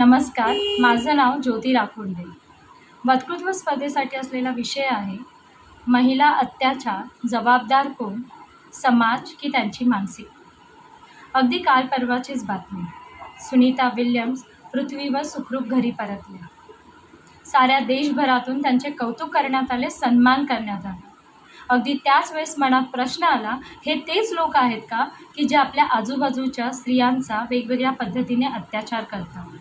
नमस्कार माझं नाव ज्योती राखोंडे. वक्तृत्व स्पर्धेसाठी असलेला विषय आहे महिला अत्याचार जबाबदार कोण? समाज की त्यांची मानसिक? अगदी काल परवाचीच बातमी. सुनीता विल्यम्स पृथ्वीवर सुखरूप घरी परतल्या. साऱ्या देशभरातून त्यांचे कौतुक करण्यात आले सन्मान करण्यात आला. अगदी त्याच वेळेस मनात प्रश्न आला हे तेच लोक आहेत का की जे आपल्या आजूबाजूच्या स्त्रियांचा वेगवेगळ्या पद्धतीने अत्याचार करतात?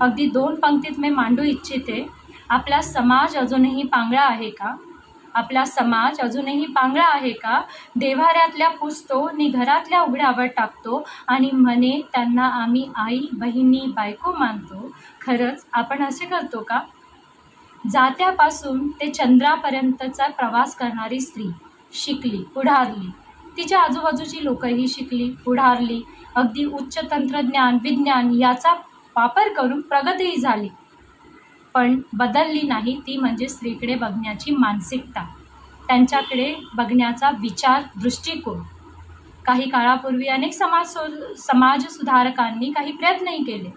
अगदी दोन पंक्तीत मी मांडू इच्छिते. आपला समाज अजूनही पांगळा आहे का? आपला समाज अजूनही पांगळा आहे का? देव्हाऱ्यातल्या पुसतो नि घरातल्या उघड्यावर टाकतो आणि म्हणे त्यांना आम्ही आई बहिणी बायको मानतो. खरंच आपण असे करतो का? जात्यापासून ते चंद्रापर्यंतचा प्रवास करणारी स्त्री शिकली पुढारली. तिच्या आजूबाजूची लोकंही शिकली पुढारली. अगदी उच्च तंत्रज्ञान विज्ञान याचा वापर करून प्रगतीही झाली. पण बदलली नाही ती म्हणजे स्त्रीकडे बघण्याची मानसिकता. त्यांच्याकडे बघण्याचा विचार दृष्टिकोन. काही काळापूर्वी अनेक समाज समाज समाजसुधारकांनी काही प्रयत्नही केले.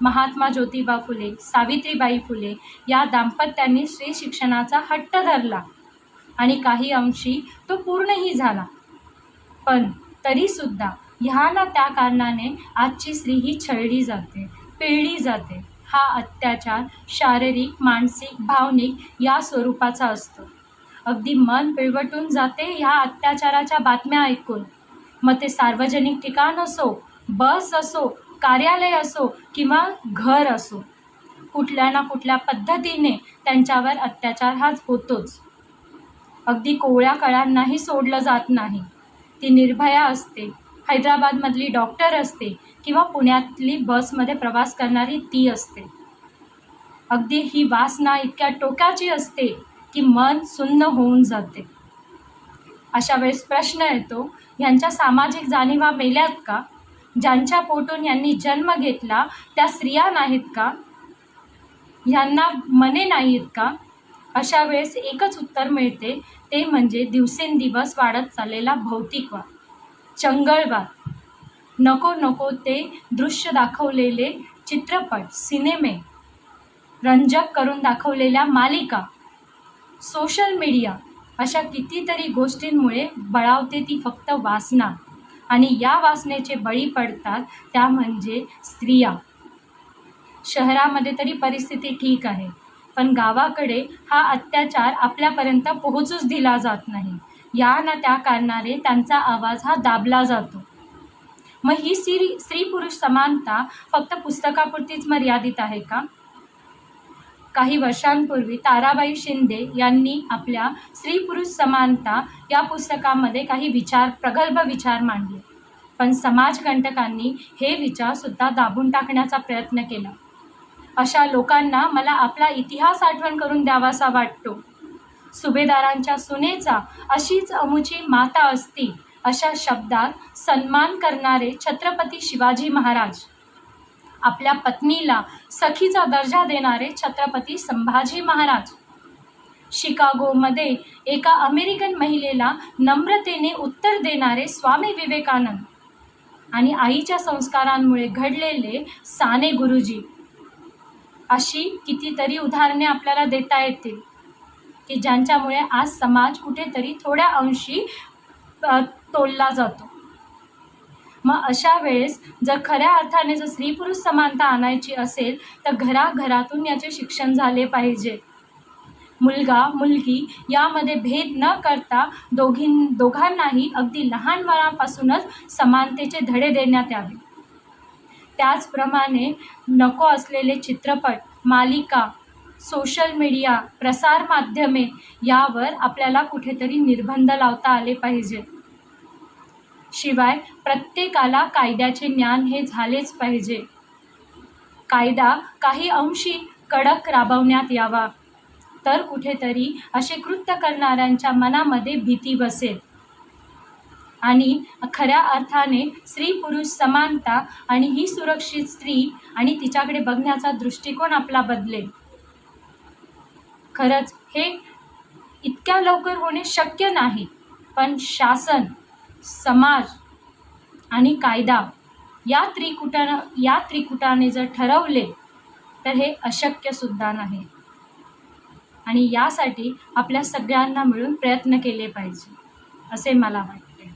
महात्मा ज्योतिबा फुले सावित्रीबाई फुले या दाम्पत्यांनी स्त्री शिक्षणाचा हट्ट धरला आणि काही अंशी तो पूर्णही झाला. पण तरीसुद्धा ह्या ना त्या कारणाने आजची स्त्री ही छळली जाते. पिळली जाते. हा अत्याचार शारीरिक मानसिक भावनिक या स्वरूपाचा असतो. अगदी मन पिळवटून जाते ह्या अत्याचाराच्या बातम्या ऐकून. मग ते सार्वजनिक ठिकाण असो बस असो कार्यालय असो किंवा घर असो कुठल्या ना कुठल्या पद्धतीने त्यांच्यावर अत्याचार हाच होतोच. अगदी कोवळ्या कळ्यांनाही सोडलं जात नाही. ती निर्भया असते. हैदराबादमधली डॉक्टर असते किंवा पुण्यातली बसमध्ये प्रवास करणारी ती असते. अगदी ही वासना इतक्या टोकाची असते की मन सुन्न होऊन जाते. अशा वेळेस प्रश्न येतो ह्यांच्या सामाजिक जाणीवा मेल्यात का? ज्यांच्या पोटून यांनी जन्म घेतला त्या स्त्रिया नाहीत का? ह्यांना मने नाहीत का? अशा वेळेस एकच उत्तर मिळते ते म्हणजे दिवसेंदिवस वाढत चाललेला भौतिकवाद चंगळवाद नको नको ते दृश्य दाखवलेले चित्रपट सिनेमे रंजक करून दाखवलेल्या मालिका सोशल मीडिया अशा कितीतरी गोष्टींमुळे बळावते ती फक्त वासना. आणि या वासनेचे बळी पडतात त्या म्हणजे स्त्रिया. शहरामध्ये तरी परिस्थिती ठीक आहे पण गावाकडे हा अत्याचार आपल्यापर्यंत पोहोचूच दिला जात नाही. या ना त्या कारणाने त्यांचा आवाज हा दाबला जातो. मग ही स्त्री स्त्री पुरुष समानता फक्त पुस्तकापुरतीच मर्यादित आहे का? काही वर्षांपूर्वी ताराबाई शिंदे यांनी आपल्या स्त्री पुरुष समानता या पुस्तकामध्ये काही विचार प्रगल्भ विचार मांडले. पण समाजकंटकांनी हे विचारसुद्धा दाबून टाकण्याचा प्रयत्न केला. अशा लोकांना मला आपला इतिहास आठवण करून द्यावासा वाटतो. सुभेदारांच्या सुनेचा अशीच अमुची माता असती अशा शब्दात सन्मान करणारे छत्रपती शिवाजी महाराज. आपल्या पत्नीला सखीचा दर्जा देणारे छत्रपती संभाजी महाराज. शिकागोमध्ये एका अमेरिकन महिलेला नम्रतेने उत्तर देणारे स्वामी विवेकानंद आणि आईच्या संस्कारांमुळे घडलेले साने गुरुजी. अशी कितीतरी उदाहरणे आपल्याला देता येतील. की ज्यांच्यामुळे आज समाज कुठेतरी थोड्या अंशी तोलला जातो. मग अशा वेळेस जर खऱ्या अर्थाने जर स्त्री पुरुष समानता आणायची असेल तर घराघरातून याचे शिक्षण झाले पाहिजे. मुलगा मुलगी यामध्ये भेद न करता दोघीं दोघांनाही अगदी लहानपणापासूनच समानतेचे धडे देण्यात यावे. त्याचप्रमाणे नको असलेले चित्रपट मालिका सोशल मीडिया प्रसारमाध्यमे यावर आपल्याला कुठेतरी निर्बंध लावता आले पाहिजे शिवाय प्रत्येकाला कायद्याचे ज्ञान हे झालेच पाहिजे. कायदा काही अंशी कडक राबवण्यात यावा. तर कुठेतरी असे कृत्य करणाऱ्यांच्या मनामध्ये भीती बसेल. आणि खऱ्या अर्थाने स्त्री पुरुष समानता आणि ही सुरक्षित स्त्री आणि तिच्याकडे बघण्याचा दृष्टिकोन आपला बदलेल. खरंच हे इतक्या लवकर होणे शक्य नाही. पण शासन समाज आणि कायदा या त्रिकुटानं या त्रिकुटाने जर ठरवले तर हे अशक्यसुद्धा नाही. आणि यासाठी आपल्या सगळ्यांना मिळून प्रयत्न केले पाहिजे असे मला वाटते.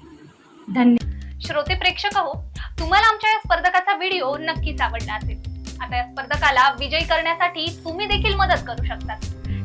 धन्यवाद श्रोते प्रेक्षक हो तुम्हाला आमच्या या स्पर्धकाचा व्हिडिओ नक्कीच आवडला असेल. आता या स्पर्धकाला विजयी करण्यासाठी तुम्ही देखील मदत करू शकता.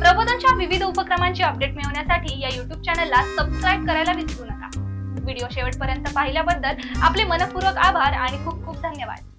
प्रबोधनच्या विविध उपक्रमांची अपडेट मिळवण्यासाठी या युट्यूब चॅनलला सबस्क्राईब करायला विसरू नका. व्हिडिओ शेवटपर्यंत पाहिल्याबद्दल आपले मनपूर्वक आभार आणि खूप खूप धन्यवाद.